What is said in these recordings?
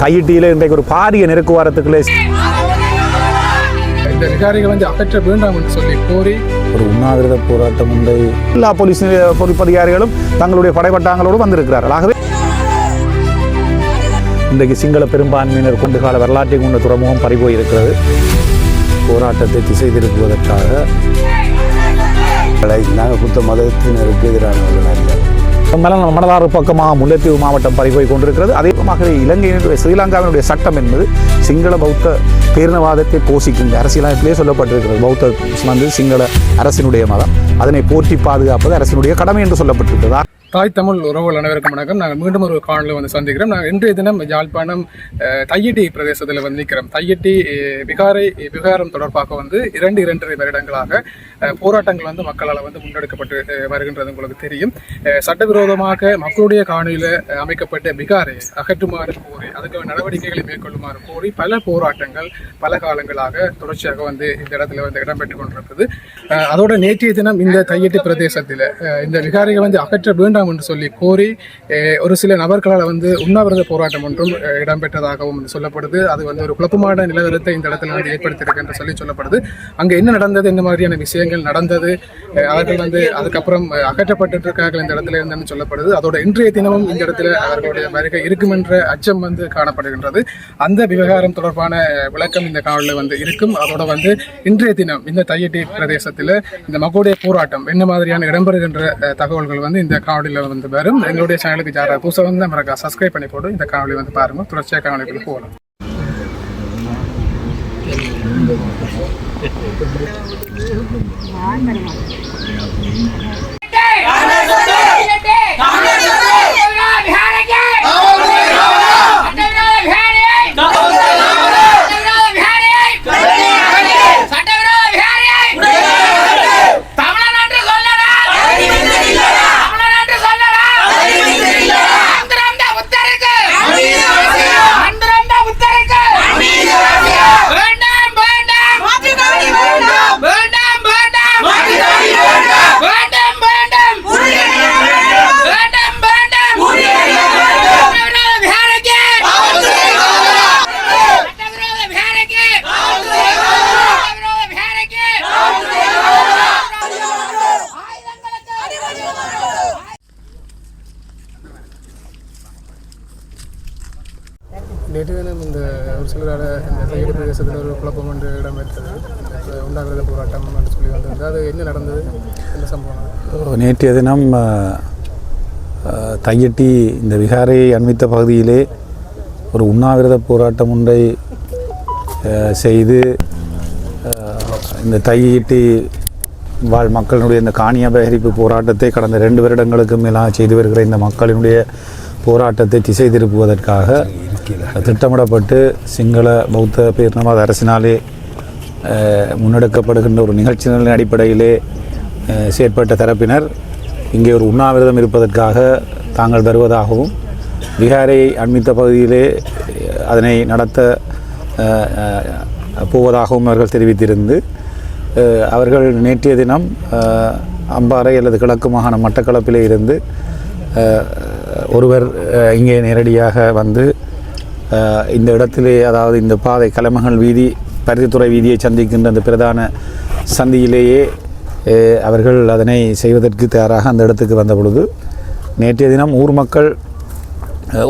தையிட்டியில் இன்றைக்கு ஒரு பாரிய நெருக்குவாரத்துக்குள்ளே இந்த விகாரிகள் வந்து அகற்ற வேண்டாம் என்று சொல்லி கோரி ஒரு உண்ணாவிரத போராட்டம் ஒன்றை எல்லா போலீஸ் பொறுப்பதிகாரிகளும் தங்களுடைய படைப்பட்டாங்களோடு வந்திருக்கிறார்கள். ஆகவே இன்றைக்கு சிங்கள பெரும்பான்மையினர் கொண்டு கால வரலாற்றை கொண்ட துறைமுகம் பறிபோய் இருக்கிறது போராட்டத்தை திசை திருப்புவதற்காக நாங்கள் புத்த மதத்தினருக்கு எதிரானவர்கள் அல்ல. மல மணலாறு பக்கமாக முல்லைத்தீவு மாவட்டம் பறிபோய் கொண்டிருக்கிறது. அதேமாகவே இலங்கையினுடைய ஸ்ரீலங்காவினுடைய சட்டம் என்பது சிங்கள பௌத்த பேரினவாதத்தை போஷிக்கின்ற அரசியலமைப்பிலே சொல்லப்பட்டிருக்கிறது. பௌத்த வந்து சிங்கள அரசினுடைய மதம். அதனை போற்றி பாதுகாப்பது அரசினுடைய கடமை என்று சொல்லப்பட்டிருக்கிறது. தாய் தமிழ் உறவுகள் அனைவருக்கும் வணக்கம். நாங்கள் மீண்டும் ஒரு காணொலியில் வந்து சந்திக்கிறோம். நாங்கள் இன்றைய தினம் யாழ்ப்பாணம் தையட்டி பிரதேசத்தில் வந்து நிற்கிறோம். தையட்டி பிகாரை விகாரை விகாரம் தொடர்பாக வந்து இரண்டு இரண்டரை வருடங்களாக போராட்டங்கள் வந்து மக்களால் வந்து முன்னெடுக்கப்பட்டு வருகின்றது உங்களுக்கு தெரியும். சட்டவிரோதமாக மக்களுடைய காணியில் அமைக்கப்பட்ட விகாரை அகற்றுமாறு கோரி அதுக்கு நடவடிக்கைகளை மேற்கொள்ளுமாறு கோரி பல போராட்டங்கள் பல காலங்களாக தொடர்ச்சியாக வந்து இந்த இடத்துல வந்து இடம்பெற்று கொண்டிருக்குது அதோட நேற்றைய தினம் இந்த தையட்டி பிரதேசத்தில் இந்த விகாரிகள் வந்து அகற்ற வேண்டும் என்று சொல்லி கோரி ஒரு சில நபர்களால் வந்து உண்ணாவிரத போராட்டம் ஒன்றும் இடம்பெற்றதாகவும் வந்து சொல்லப்படுது. அது வந்து ஒரு குழப்பமான நிலவரத்தை இந்த இடத்துல வந்து ஏற்படுத்தியிருக்கு என்று சொல்லி சொல்லப்படுது. அங்கே என்ன நடந்தது என்ன மாதிரியான விஷயங்கள் நடந்தது அவர்கள் வந்து அதுக்கப்புறம் அஹ், அகற்றப்பட்டு இருக்கார்கள் இந்த இடத்துல இருந்துன்னு சொல்லப்படுது. அதோட இன்றைய தினமும் இந்த இடத்துல அவர்களுடைய வருகை இருக்கும் என்ற அச்சம் வந்து காணப்படுகின்றது. அந்த விவகாரம் தொடர்பான விளக்கம் இந்த காவலில் வந்து இருக்கும். அதோட வந்து இன்றைய தினம் இந்த தையட்டி பிரதேசத்தில் இந்த மகோடைய போராட்டம் என்ன மாதிரியான இடம்பெறுகின்ற தகவல்கள் வந்து இந்த காணொலியில் வந்து வரும் எங்களுடைய சேனலுக்கு ஜாரா புதுசாக வந்து மறக்கா சப்ஸ்கிரைப் பண்ணி போட்டு இந்த காணொலி வந்து பாருங்க தொடர்ச்சியாக காணொலிகள் போகலாம் வேண்டாம் நேற்றைய தினம் தையட்டி இந்த விகாரை அண்மித்த பகுதியிலே ஒரு உண்ணாவிரத போராட்டம் ஒன்றை செய்து இந்த தையிட்டி வாழ் மக்களினுடைய இந்த காணி அபகரிப்பு போராட்டத்தை கடந்த ரெண்டு வருடங்களுக்கு மேலாக செய்து வருகிற இந்த மக்களினுடைய போராட்டத்தை திசை திருப்புவதற்காக திட்டமிடப்பட்டு சிங்கள பௌத்த பேரினவாத அரசினாலே முன்னெடுக்கப்படுகின்ற ஒரு நிகழ்ச்சிகளின் அடிப்படையிலே செயற்பட்ட தரப்பினர் இங்கே ஒரு உண்ணாவிரதம் இருப்பதற்காக தாங்கள் வருவதாகவும் விகாரை அண்மித்த பகுதியிலே அதனை நடத்த போவதாகவும் அவர்கள் தெரிவித்திருந்து அவர்கள் நேற்றைய தினம் அம்பாறை அல்லது கிழக்கு மாகாண மட்டக்களப்பிலே இருந்து ஒருவர் இங்கே நேரடியாக வந்து இந்த இடத்திலே அதாவது இந்த பாதை கலைமகள் வீதி பருத்தித்துறை வீதியை சந்திக்கின்ற அந்த பிரதான சந்தியிலேயே அவர்கள் அதனை செய்வதற்கு தயாராக அந்த இடத்துக்கு வந்த பொழுது நேற்றைய தினம் ஊர் மக்கள்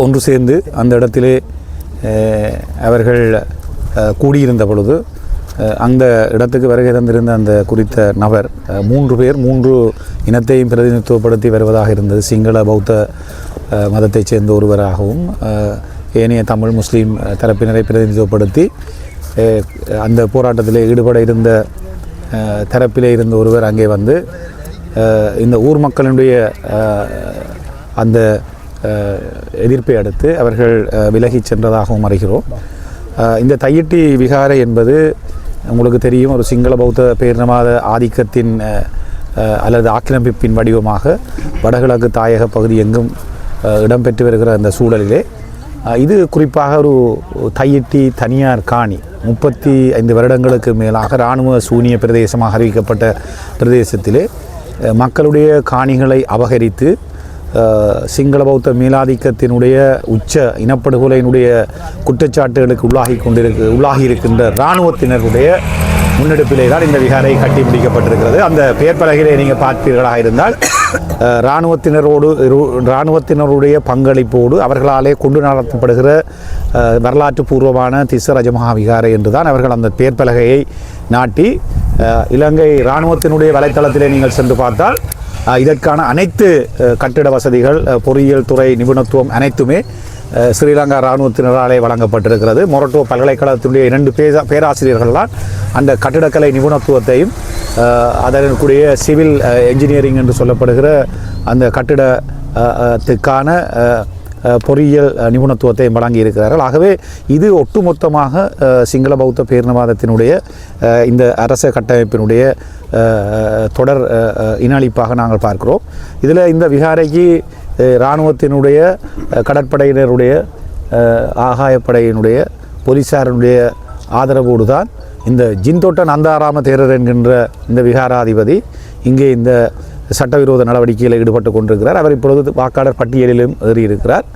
ஒன்று சேர்ந்து அந்த இடத்திலே அவர்கள் கூடியிருந்த பொழுது அந்த இடத்துக்கு வருகை தந்திருந்த அந்த குறித்த நபர் மூன்று பேர் மூன்று இனத்தையும் பிரதிநிதித்துவப்படுத்தி வருவதாக இருந்தது. சிங்கள பௌத்த மதத்தைச் சேர்ந்த ஒருவராகவும் ஏனைய தமிழ் முஸ்லீம் தரப்பினரை பிரதிநிதித்துவப்படுத்தி அந்த போராட்டத்தில் ஈடுபட இருந்த தரப்பிலே இருந்த ஒருவர் அங்கே வந்து இந்த ஊர் மக்களினுடைய அந்த எதிர்ப்பை அடுத்து அவர்கள் விலகி விலகிச் சென்றதாகவும் அறிகிறோம். இந்த தையிட்டி விகாரை என்பது உங்களுக்கு தெரியும் ஒரு சிங்கள பௌத்த பேரினவாத ஆதிக்கத்தின் அல்லது ஆக்கிரமிப்பின் வடிவமாக வடகிழக்கு தாயக பகுதி எங்கும் இடம்பெற்று வருகிற அந்த சூழலிலே. இது குறிப்பாக ஒரு தையிட்டி தனியார் காணி. முப்பத்தி ஐந்து வருடங்களுக்கு மேலாக இராணுவ சூனிய பிரதேசமாக அறிவிக்கப்பட்ட பிரதேசத்திலே மக்களுடைய காணிகளை அபகரித்து சிங்கள பௌத்த மேலாதிக்கத்தினுடைய உச்ச இனப்படுகொலையினுடைய குற்றச்சாட்டுகளுக்கு உள்ளாகி கொண்டிருக்கு உள்ளாகி இருக்கின்ற இராணுவத்தினருடைய முன்னெடுப்பிலே தான் இந்த விகாரை கட்டி முடிக்கப்பட்டிருக்கிறது அந்த பெயர் பலகையிலே நீங்கள் பார்ப்பீர்களாக இருந்தால் இராணுவத்தினரோடு இராணுவத்தினருடைய பங்களிப்போடு அவர்களாலே கொண்டு நடத்தப்படுகிற வரலாற்று பூர்வமான திஸ்ஸ ரஜமகா விகாரை என்று தான் அவர்கள் அந்த பேர்பலகையை நாட்டி இலங்கை இராணுவத்தினுடைய வலைத்தளத்திலே நீங்கள் சென்று பார்த்தால் இதற்கான அனைத்து கட்டிட வசதிகள் பொறியியல் துறை நிபுணத்துவம் அனைத்துமே ஸ்ரீலங்கா இராணுவத்தினராலே வழங்கப்பட்டிருக்கிறது. மொரட்டோ பல்கலைக்கழகத்தினுடைய இரண்டு பேரா பேராசிரியர்கள் தான் அந்த கட்டிடக்கலை நிபுணத்துவத்தையும் அஹ், அதற்குரிய சிவில் என்ஜினியரிங் என்று சொல்லப்படுகிற அந்த கட்டிட பொறியியல் நிபுணத்துவத்தையும் வழங்கி இருக்கிறார்கள் ஆகவே இது ஒட்டுமொத்தமாக சிங்கள பௌத்த பேரினவாதத்தினுடைய இந்த அரச கட்டமைப்பினுடைய தொடர் அஹ், நாங்கள் பார்க்கிறோம். இதில் இந்த விகாரைக்கு இராணுவத்தினுடைய கடற்படையினருடைய ஆகாயப்படையினுடைய போலீஸாரினுடைய ஆதரவோடு தான் இந்த ஜின்தோட்ட நந்தாராம தேரர் என்கின்ற இந்த விகாராதிபதி இங்கே இந்த சட்டவிரோத நடவடிக்கையில் ஈடுபட்டு கொண்டிருக்கிறார். அவர் இப்பொழுது வாக்காளர் பட்டியலிலும் ஏறியிருக்கிறார்.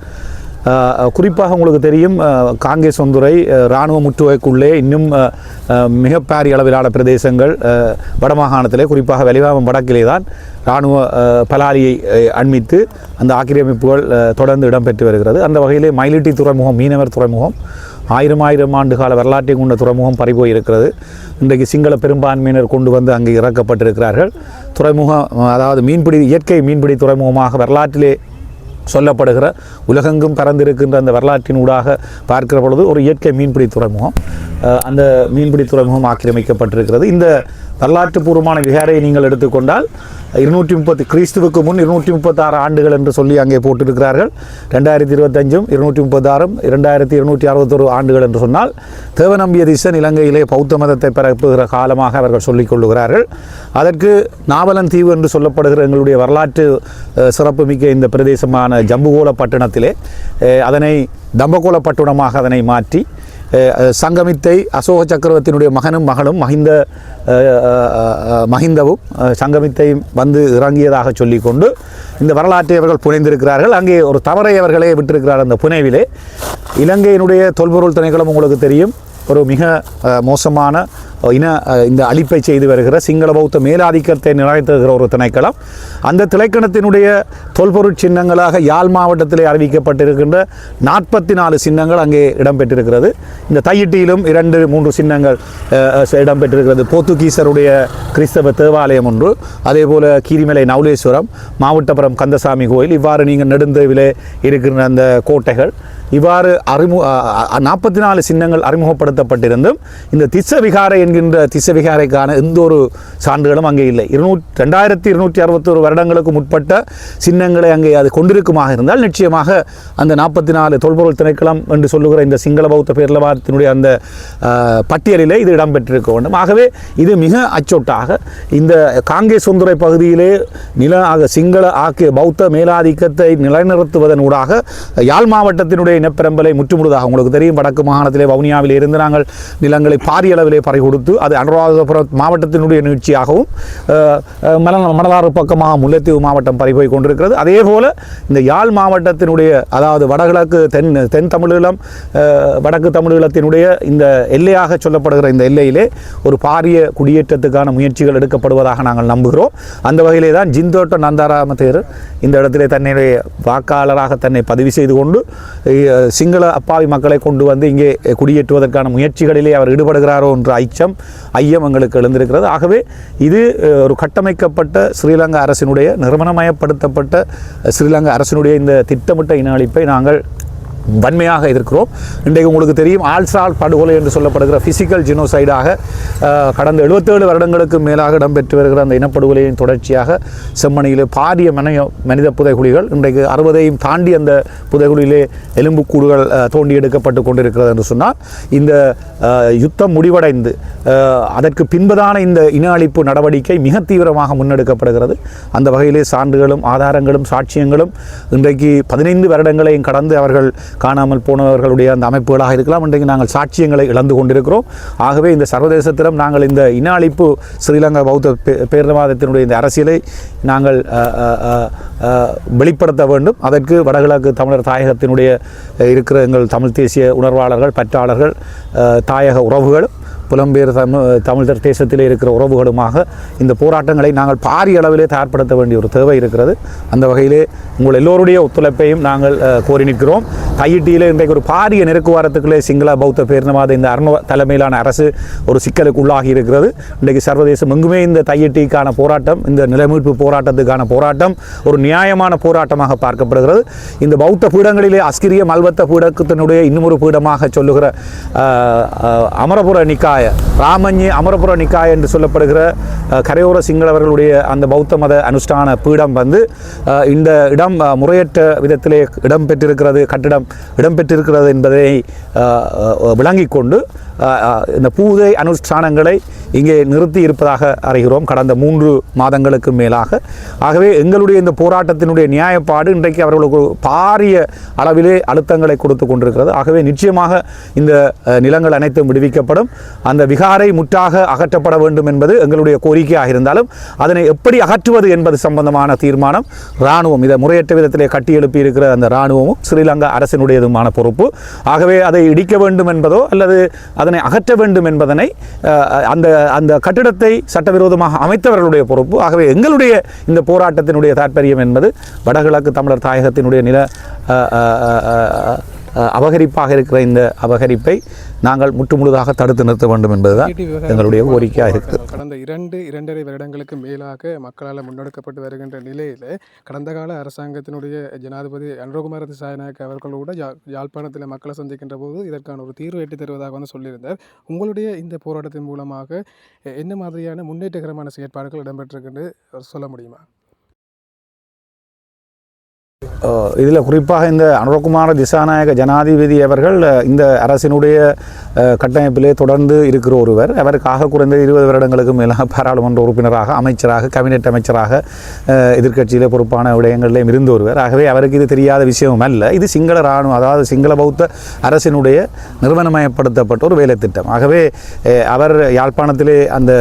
குறிப்பாக உங்களுக்கு தெரியும் ஆஹ் காங்கேசந்துறை இராணுவ முற்றுகைக்குள்ளே இன்னும் ஆஹ் மிக பாரிய அளவிலான பிரதேசங்கள் வடமாகாணத்திலே குறிப்பாக வெளிவாமம் வடக்கிலே தான் இராணுவ பலாலியை அண்மித்து அந்த ஆக்கிரமிப்புகள் தொடர்ந்து இடம்பெற்று வருகிறது. அந்த வகையிலே மயிலிட்டி துறைமுகம் மீனவர் துறைமுகம் ஆயிரம் ஆயிரம் ஆண்டு கால வரலாற்றை கொண்ட துறைமுகம் பறிபோய் இருக்கிறது இன்றைக்கு சிங்கள பெரும்பான்மையினர் கொண்டு வந்து அங்கே இறக்கப்பட்டிருக்கிறார்கள். துறைமுகம் அதாவது மீன்பிடி இயற்கை மீன்பிடி துறைமுகமாக வரலாற்றிலே சொல்லப்படுகிற உலகெங்கும் பறந்திருக்கின்ற அந்த வரலாற்றின் ஊடாக பார்க்கிற பொழுது ஒரு இயற்கை மீன்பிடி துறைமுகம் அந்த மீன்பிடி துறைமுகம் ஆக்கிரமிக்கப்பட்டிருக்கிறது. இந்த வரலாற்று பூர்வமான நீங்கள் எடுத்துக்கொண்டால் இருநூற்றி முப்பத்து கிறிஸ்துவுக்கு முன் இருநூற்றி முப்பத்தாறு ஆண்டுகள் என்று சொல்லி அங்கே போட்டிருக்கிறார்கள். ரெண்டாயிரத்தி இருபத்தஞ்சும் இருநூற்றி முப்பத்தாறும் இரண்டாயிரத்தி இருநூற்றி அறுபத்தொரு ஆண்டுகள் என்று சொன்னால் தேவநம்பிய திசன் இலங்கையிலே பௌத்த மதத்தை பரப்புகிற காலமாக அவர்கள் சொல்லிக் கொள்ளுகிறார்கள். அதற்கு நாவலன் தீவு என்று சொல்லப்படுகிற எங்களுடைய வரலாற்று சிறப்புமிக்க இந்த பிரதேசமான ஜம்புகோல பட்டணத்திலே அதனை தம்பகோல பட்டணமாக அதனை மாற்றி சங்கமித்தை அசோக சக்கரவர்த்தியினுடைய மகனும் மகளும் மஹிந்த மஹிந்தவும் சங்கமித்தையும் வந்து இறங்கியதாக சொல்லிக்கொண்டு இந்த வரலாற்றை அவர்கள் புனைந்திருக்கிறார்கள். அங்கே ஒரு தவறை அவர்களே விட்டிருக்கிறார் அந்த புனைவிலே. இலங்கையினுடைய தொல்பொருள் திணைக்களம் உங்களுக்கு தெரியும். ஒரு மிக மோசமான இன இந்த அழிப்பை செய்து வருகிற சிங்கள பௌத்த மேலாதிக்கத்தை நிலைத்துகிற ஒரு திணைக்களம். அந்த திணைக்களத்தினுடைய தொல்பொருட் சின்னங்களாக யாழ் மாவட்டத்திலே அறிவிக்கப்பட்டிருக்கின்ற நாற்பத்தி நாலு சின்னங்கள் அங்கே இடம்பெற்றிருக்கிறது. இந்த தையிட்டியிலும் இரண்டு மூன்று சின்னங்கள் இடம்பெற்றிருக்கிறது. போர்த்துகீசருடைய கிறிஸ்தவ தேவாலயம் ஒன்று அதே போல கீரிமலை நவுலேஸ்வரம் மாவட்டபுரம் கந்தசாமி கோயில் இவ்வாறு நீங்கள் நெடுந்தேவிலே இருக்கின்ற அந்த கோட்டைகள். இவ்வாறு அறிமுக நாற்பத்தி நாலு சின்னங்கள் அறிமுகப்படுத்தப்பட்டிருந்தும் இந்த திஸ்ஸ விகாரை என்கின்ற திஸ்ஸ விகாரைக்கான எந்த ஒரு சான்றுகளும் அங்கே இல்லை. இருநூற்றி ரெண்டாயிரத்தி இருநூற்றி அறுபத்தோரு வருடங்களுக்கு முற்பட்ட சின்னங்களை அங்கே அது கொண்டிருக்குமாக இருந்தால் நிச்சயமாக அந்த நாற்பத்தி நாலு தொல்பொருள் திணைக்களம் என்று சொல்லுகிற இந்த சிங்கள பௌத்த பேரலவாரத்தினுடைய அந்த பட்டியலிலே இது இடம்பெற்றிருக்க வேண்டும். ஆகவே இது மிக அச்சொட்டாக இந்த காங்கேசுந்துறை பகுதியிலே நில ஆக சிங்கள ஆக்கிய பௌத்த மேலாதிக்கத்தை நிலைநிறுத்துவதன் ஊடாக யாழ் மாவட்டத்தினுடைய இனப்பெரம்பலை முற்றுமுழுதாக உங்களுக்கு தெரியும். வடக்கு மாகாணத்திலே வவுனியாவிலே இருந்து நாங்கள் நிலங்களை பாரிய அளவிலே பறி கொடுத்து அது அனுராதபுரம் மாவட்டத்தினுடைய நிகழ்ச்சியாகவும் மல மணலாறு பக்கமாக முல்லைத்தீவு மாவட்டம் பறிபோய் கொண்டிருக்கிறது. அதே போல் இந்த யாழ் மாவட்டத்தினுடைய அதாவது வடகிழக்கு தென் தென் தமிழீழம் வடக்கு தமிழீழத்தினுடைய இந்த எல்லையாக சொல்லப்படுகிற இந்த எல்லையிலே ஒரு பாரிய குடியேற்றத்துக்கான முயற்சிகள் எடுக்கப்படுவதாக நாங்கள் நம்புகிறோம். அந்த வகையிலே தான் ஜிந்தோட்ட நந்தாராம தேர் இந்த இடத்திலே தன்னுடைய வாக்காளராக தன்னை பதிவு செய்து கொண்டு சிங்கள அப்பாவி மக்களை கொண்டு வந்து இங்கே குடியேற்றுவதற்கான முயற்சிகளிலே அவர் ஈடுபடுகிறாரோ என்ற ஐச்சம் ஐயம் எங்களுக்கு எழுந்திருக்கிறது. ஆகவே இது ஒரு கட்டமைக்கப்பட்ட ஸ்ரீலங்கா அரசினுடைய நிறுவனமயப்படுத்தப்பட்ட ஸ்ரீலங்கா அரசினுடைய இந்த திட்டமிட்ட இன அழிப்பை நாங்கள் வன்மையாக எதிர்க்கிறோம். இன்றைக்கு உங்களுக்கு தெரியும் ஆல்சால் படுகொலை என்று சொல்லப்படுகிற ஃபிசிக்கல் ஜினோசைடாக கடந்த 77 வருடங்களுக்கு மேலாக இடம்பெற்று வருகிற அந்த இனப்படுகொலையின் தொடர்ச்சியாக செம்மணியிலே பாரிய மனித மனித புதைகுழிகள் இன்றைக்கு அறுபதையும் தாண்டி அந்த புதைகுழியிலே எலும்புக்கூடுகள் தோண்டி எடுக்கப்பட்டு கொண்டிருக்கிறது என்று சொன்னால் இந்த யுத்தம் முடிவடைந்து அதற்கு பின்பதான இந்த இன அழிப்பு நடவடிக்கை மிக தீவிரமாக முன்னெடுக்கப்படுகிறது. அந்த வகையிலே சான்றுகளும் ஆதாரங்களும் சாட்சியங்களும் இன்றைக்கு பதினைந்து வருடங்களையும் கடந்து அவர்கள் காணாமல் போனவர்களுடைய அந்த அமைப்புகளாக இருக்கலாம். இன்றைக்கு நாங்கள் சாட்சியங்களை இழந்து கொண்டிருக்கிறோம். ஆகவே இந்த சர்வதேசத்திடம் நாங்கள் இந்த இன அழிப்பு ஸ்ரீலங்கா பௌத்த பே- இந்த அரசியலை நாங்கள் வெளிப்படுத்த வேண்டும். அதற்கு வடகிழக்கு தமிழர் தாயகத்தினுடைய இருக்கிற எங்கள் தமிழ் தேசிய உணர்வாளர்கள் பற்றாளர்கள் தாயக உறவுகள் புலம்பெயர் தமிழ் தமிழர் தேசத்திலே இருக்கிற உறவுகளுமாக இந்த போராட்டங்களை நாங்கள் பாரிய அளவிலே தயார்படுத்த வேண்டிய ஒரு தேவை இருக்கிறது. அந்த வகையிலே உங்கள் எல்லோருடைய ஒத்துழைப்பையும் நாங்கள் கோரி நிற்கிறோம் கையிட்டியிலே இன்றைக்கு ஒரு பாரிய நெருக்குவாரத்துக்குள்ளே சிங்கள பௌத்த பேரினவாத இந்த அருண தலைமையிலான அரசு ஒரு சிக்கலுக்கு உள்ளாகி இருக்கிறது. இன்றைக்கு சர்வதேசம் எங்குமே இந்த தையிட்டிக்கான போராட்டம் இந்த நிலமீட்பு போராட்டத்துக்கான போராட்டம் ஒரு நியாயமான போராட்டமாக பார்க்கப்படுகிறது. இந்த பௌத்த பீடங்களிலே அஸ்கிரிய மல்வத்த பீடத்தினுடைய இன்னொரு பீடமாக சொல்லுகிற அமரபுர நிக்காய் ராமஞ்சி அமரபுர நிக்காய என்று சொல்லப்படுகிற கரையோர சிங்களவர்களுடைய அந்த பௌத்த மத அனுஷ்டான பீடம் வந்து இந்த இடம் முறையற்ற விதத்திலே இடம் பெற்றிருக்கிறது கட்டிடம் இடம் பெற்றிருக்கிறது என்பதை விளங்கி கொண்டு இந்த பூஜை அனுஷ்டானங்களை இங்கே நிறுத்தி இருப்பதாக அறிகிறோம். கடந்த மூன்று மாதங்களுக்கு மேலாக. ஆகவே எங்களுடைய இந்த போராட்டத்தினுடைய நியாயப்பாடு இன்றைக்கு அவர்களுக்கு ஒரு பாரிய அளவிலே அழுத்தங்களை கொடுத்து கொண்டிருக்கிறது. ஆகவே நிச்சயமாக இந்த நிலங்கள் அனைத்தும் விடுவிக்கப்படும். அந்த விகாரை முற்றாக அகற்றப்பட வேண்டும் என்பது எங்களுடைய கோரிக்கையாக இருந்தாலும் அதனை எப்படி அகற்றுவது என்பது சம்பந்தமான தீர்மானம் இராணுவம் இதை முறையற்ற விதத்திலே கட்டி இருக்கிற அந்த இராணுவமும் ஸ்ரீலங்கா அரசினுடையதுமான பொறுப்பு. ஆகவே அதை இடிக்க வேண்டும் என்பதோ அல்லது அதனை அகற்ற வேண்டும் என்பதனை அந்த அந்த கட்டிடத்தை சட்டவிரோதமாக அமைத்தவர்களுடைய பொறுப்பு. ஆகவே எங்களுடைய இந்த போராட்டத்தினுடைய தாற்பயம் என்பது வடகிழக்கு தமிழர் தாயகத்தினுடைய நில அபகரிப்பாக இருக்கிற இந்த அபகரிப்பை நாங்கள் முற்றுமுழுதாக தடுத்து நிறுத்த வேண்டும் என்பதுதான் எங்களுடைய கோரிக்கையாக இருக்குது. கடந்த இரண்டு இரண்டரை வருடங்களுக்கு மேலாக மக்களால் முன்னெடுக்கப்பட்டு வருகின்ற நிலையில் கடந்த கால அரசாங்கத்தினுடைய ஜனாதிபதி அனுரகுமார திசாநாயக் அவர்களோட யா யாழ்ப்பாணத்தில் மக்களை சந்திக்கின்ற போது இதற்கான ஒரு தீர்வு எட்டி தருவதாக வந்து சொல்லியிருந்தார். உங்களுடைய இந்த போராட்டத்தின் மூலமாக என்ன மாதிரியான முன்னேற்றகரமான செயற்பாடுகள் இடம்பெற்றிருக்குன்னு சொல்ல முடியுமா? இதில் குறிப்பாக இந்த அனுரகுமார திசாநாயக ஜனாதிபதி அவர்கள் இந்த அரசினுடைய கட்டமைப்பிலே தொடர்ந்து இருக்கிற ஒருவர். அவருக்காக குறைந்த இருபது வருடங்களுக்கு மேலாக பாராளுமன்ற உறுப்பினராக அமைச்சராக கேபினெட் அமைச்சராக எதிர்க்கட்சியில் எதிர்க்கட்சியிலே பொறுப்பான விடயங்களிலேயும் இருந்த ஒருவர். ஆகவே அவருக்கு இது தெரியாத விஷயமும் அல்ல. இது சிங்கள இராணுவம் அதாவது சிங்கள பௌத்த அரசினுடைய நிறுவனமயப்படுத்தப்பட்ட ஒரு வேலை திட்டம். ஆகவே அவர் யாழ்ப்பாணத்திலே அந்த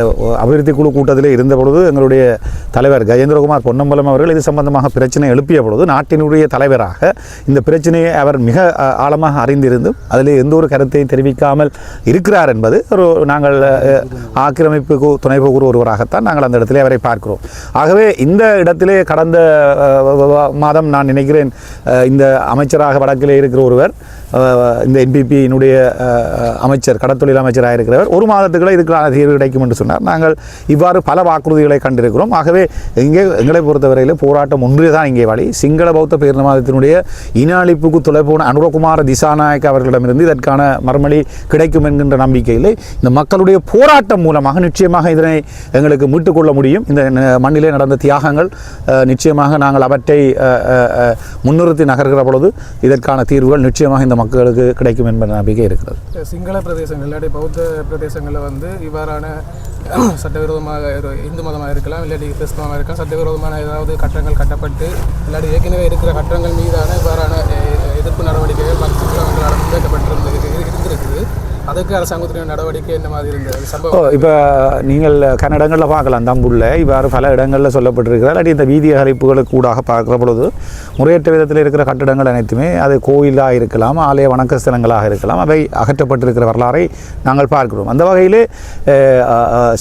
அபிவிருத்தி குழு கூட்டத்திலே இருந்த பொழுது எங்களுடைய தலைவர் கஜேந்திரகுமார் பொன்னம்பலம் அவர்கள் இது சம்பந்தமாக பிரச்சனை எழுப்பிய பொழுது நாட்டினுடைய தலைவராக இந்த பிரச்சனையை அவர் மிக ஆழமாக அறிந்திருந்தும் அதில் எந்த ஒரு கருத்தையும் தெரிவிக்காமல் இருக்கிறார் என்பது ஒரு நாங்கள் ஆக்கிரமிப்புக்கு துணை போகிற ஒருவராகத்தான் நாங்கள் அந்த இடத்திலே அவரை பார்க்கிறோம். ஆகவே இந்த இடத்திலே கடந்த மாதம் நான் நினைக்கிறேன் இந்த அமைச்சராக வடக்கிலே இருக்கிற ஒருவர் இந்த என்பிபியினுடைய அமைச்சர் கடத்தொழில் அமைச்சராக இருக்கிறவர் ஒரு மாதத்துக்குள்ள இதுக்கான தீர்வு கிடைக்கும் என்று சொன்னார். நாங்கள் இவ்வாறு பல வாக்குறுதிகளை கண்டிருக்கிறோம். ஆகவே இங்கே எங்களை பொறுத்தவரையில் போராட்டம் ஒன்றே தான் இங்கே வழி. சிங்கள பௌத்த பேரினவாதத்தினுடைய இன அழிப்புக்கு தொலைபோன அனுரகுமார திசாநாயக் அவர்களிடமிருந்து இதற்கான மறுமொழி கிடைக்கும் என்கின்ற நம்பிக்கையில் இந்த மக்களுடைய போராட்டம் மூலமாக நிச்சயமாக இதனை எங்களுக்கு மீட்டுக்கொள்ள முடியும். இந்த மண்ணிலே நடந்த தியாகங்கள் நிச்சயமாக நாங்கள் அவற்றை முன்னிறுத்தி நகர்கிற பொழுது இதற்கான தீர்வுகள் நிச்சயமாக இந்த மக்களுக்கு கிடைக்கும் என்ற நம்பிக்கை இருக்கிறது. சிங்கள பிரதேசங்கள் இல்லாட்டி பௌத்த பிரதேசங்களில் வந்து இவ்வாறான சட்டவிரோதமாக இந்து மதமாக இருக்கலாம் இல்லாட்டி கிறிஸ்தவமாக இருக்கலாம் சட்டவிரோதமான ஏதாவது கட்டங்கள் கட்டப்பட்டு இல்லாட்டி ஏற்கனவே இருக்கிற கட்டங்கள் மீதான இவ்வாறான எதிர்ப்பு நடவடிக்கைகள் மக்களால் முன்னெடுக்கப்பட்டிருந்து இருந்திருக்குது. அதுக்கு அரசாங்கத்தினுடைய நடவடிக்கை இந்த மாதிரி இருந்தது? ஓ சம்பவம். இப்போ நீங்கள் கன்னடங்களில் பார்க்கலாம் தம்புள்ள இவ்வாறு பல இடங்களில் சொல்லப்பட்டிருக்கிறார். இல்லாட்டி இந்த வீதி அழைப்புகளுக்கு கூடாக பார்க்குற பொழுது முறையற்ற விதத்தில் இருக்கிற கட்டிடங்கள் அனைத்துமே அது கோயிலாக இருக்கலாம் ஆலய வணக்க ஸ்தலங்களாக இருக்கலாம் அவை அகற்றப்பட்டிருக்கிற வரலாறை நாங்கள் பார்க்கிறோம். அந்த வகையிலே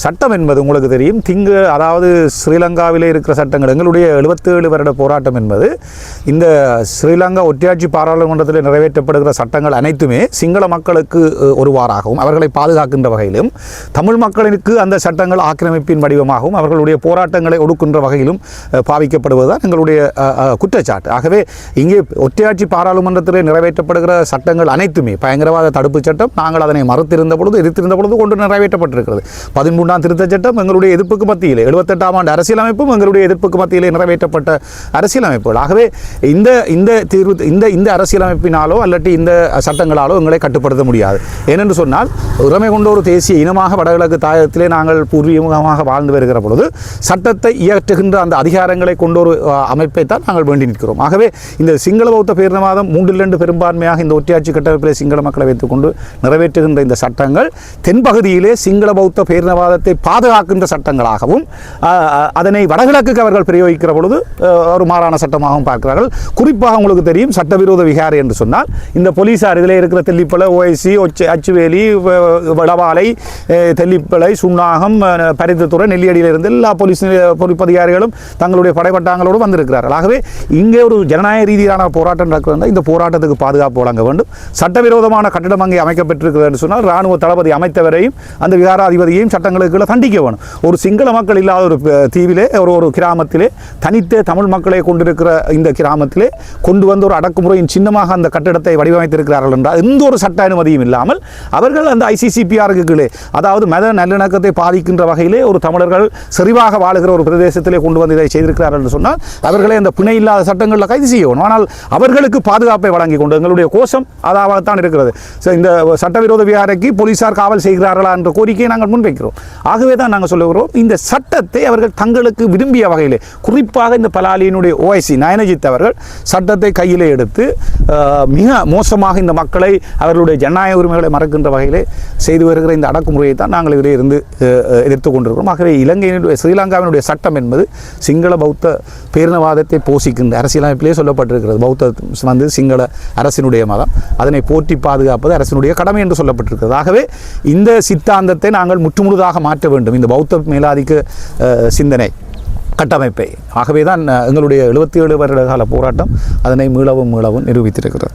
சட்டம் என்பது உங்களுக்கு தெரியும். திங்கு அதாவது ஸ்ரீலங்காவில் இருக்கிற சட்டங்கள் எங்களுடைய எழுபத்தேழு வருட போராட்டம் என்பது இந்த ஸ்ரீலங்கா ஒற்றையாட்சி பாராளுமன்றத்தில் நிறைவேற்றப்படுகிற சட்டங்கள் அனைத்துமே சிங்கள மக்களுக்கு ஒரு ஒருவாறாகவும் அவர்களை பாதுகாக்கின்ற வகையிலும் தமிழ் மக்களுக்கு அந்த சட்டங்கள் ஆக்கிரமிப்பின் வடிவமாகவும் அவர்களுடைய போராட்டங்களை ஒடுக்கின்ற வகையிலும் பாவிக்கப்படுவதுதான் எங்களுடைய குற்றச்சாட்டு. ஆகவே இங்கே ஒற்றையாட்சி பாராளுமன்றத்தில் நிறைவேற்றப்படுகிற சட்டங்கள் அனைத்துமே பயங்கரவாத தடுப்புச் சட்டம் நாங்கள் அதனை மறுத்திருந்த பொழுது எதிர்த்திருந்த பொழுது கொண்டு நிறைவேற்றப்பட்டிருக்கிறது. பதிமூன்றாம் திருத்தச் சட்டம் எங்களுடைய எதிர்ப்புக்கு மத்தியிலே எழுபத்தெட்டாம் ஆண்டு அரசியலமைப்பும் எங்களுடைய எதிர்ப்புக்கு மத்தியிலே நிறைவேற்றப்பட்ட அரசியலமைப்புகள். ஆகவே இந்த இந்த தீர்வு இந்த இந்த அரசியலமைப்பினாலோ அல்லட்டி இந்த சட்டங்களாலோ எங்களை கட்டுப்படுத்த முடியாது. ஏனென்று சொன்னால் உரிமை கொண்ட ஒரு தேசிய இனமாக வடகிழக்கு தாயகத்திலே நாங்கள் பூர்வீகமாக வாழ்ந்து வருகிற பொழுது சட்டத்தை இயற்றுகின்ற அந்த அதிகாரங்களை கொண்ட ஒரு அமைப்பை தான் நாங்கள் வேண்டி நிற்கிறோம். ஆகவே இந்த சிங்கள பௌத்த பேரினவாதம் மூன்றில் ரெண்டு பெரும்பான்மையாக இந்த ஒற்றையாட்சி கட்டமைப்பிலே சிங்கள மக்களை வைத்துக்கொண்டு நிறைவேற்றுகின்ற இந்த சட்டங்கள் தென்பகுதியிலே சிங்கள பௌத்த பேரினவாதத்தை பாதுகாக்கின்ற சட்டங்களாகவும் அதனை வடகிழக்குக்கு அவர்கள் பிரயோகிக்கிற பொழுது ஒரு மாறான சட்டமாகவும் பார்க்கிறார்கள். குறிப்பாக உங்களுக்கு தெரியும் சட்டவிரோத விகாரி என்று சொன்னால் இந்த போலீசார் இதில் இருக்கிற தெல்லிப்பல ஓஎஸ்சி ஒச்ச அச்சு வ- வடவாலை தெல்லிப்பளை சுண்ணாகம் பரிந்துத்துறை நெல்லியடியிலிருந்து எல்லா போலீஸ் பொறுப்பதிகாரிகளும் தங்களுடைய படைப்பட்டாங்களோடு வந்திருக்கிறார்கள். ஆகவே இங்கே ஒரு ஜனநாயக ரீதியிலான போராட்டம் நடக்கிறது இந்த போராட்டத்துக்கு பாதுகாப்பு வழங்க வேண்டும். சட்டவிரோதமான கட்டிடம் அங்கே அமைக்கப்பட்டிருக்கிறது என்று சொன்னால் ராணுவ தளபதி அமைத்தவரையும் அந்த விகாராதிபதியையும் சட்டங்களுக்கு தண்டிக்க வேணும். ஒரு சிங்கள மக்கள் இல்லாத ஒரு தீவிலே ஒரு ஒரு கிராமத்திலே தனித்த தமிழ் மக்களை கொண்டிருக்கிற இந்த கிராமத்திலே கொண்டு வந்து ஒரு அடக்குமுறையின் சின்னமாக அந்த கட்டிடத்தை வடிவமைத்திருக்கிறார்கள் என்றால் எந்த ஒரு சட்ட அனுமதியும் இல்லாமல் அவர்கள் அந்த ஐசிசிபிஆருக்கு கீழே அதாவது மத நல்லிணக்கத்தை பாதிக்கின்ற வகையிலே ஒரு தமிழர்கள் செறிவாக வாழுகிற ஒரு பிரதேசத்திலே கொண்டு வந்து இதை செய்திருக்கிறார்கள் என்று சொன்னால் அவர்களை அந்த பிணை இல்லாத சட்டங்களில் கைது செய்யணும். ஆனால் அவர்களுக்கு பாதுகாப்பை வழங்கி கொண்டு எங்களுடைய கோஷம் அதாகத்தான் இருக்கிறது. இந்த சட்டவிரோத விகாரைக்கு போலீசார் காவல் செய்கிறார்களா என்ற கோரிக்கையை நாங்கள் முன்வைக்கிறோம். ஆகவே தான் நாங்கள் சொல்லுகிறோம் இந்த சட்டத்தை அவர்கள் தங்களுக்கு விரும்பிய வகையிலே குறிப்பாக இந்த பலாலியினுடைய ஓஐசி நயனஜித் அவர்கள் சட்டத்தை கையிலே எடுத்து மிக மோசமாக இந்த மக்களை அவர்களுடைய ஜனநாயக உரிமைகளை மறக்க நடக்கின்ற வகையிலே செய்து வருகிற இந்த அடக்குமுறையை தான் நாங்கள் இதிலே இருந்து எதிர்த்து கொண்டிருக்கிறோம். ஆகவே இலங்கையினுடைய ஸ்ரீலங்காவினுடைய சட்டம் என்பது சிங்கள பௌத்த பேரினவாதத்தை போஷிக்கின்ற அரசியலமைப்பிலே சொல்லப்பட்டிருக்கிறது. பௌத்த வந்து சிங்கள அரசினுடைய மதம். அதனை போற்றி பாதுகாப்பது அரசினுடைய கடமை என்று சொல்லப்பட்டிருக்கிறது. ஆகவே இந்த சித்தாந்தத்தை நாங்கள் முற்றுமுழுதாக மாற்ற வேண்டும். இந்த பௌத்த மேலாதிக்க சிந்தனை கட்டமைப்பை. ஆகவே தான் எங்களுடைய எழுபத்தி ஏழு வருட கால போராட்டம் அதனை மீளவும் மீளவும் நிரூபித்திருக்கிறது.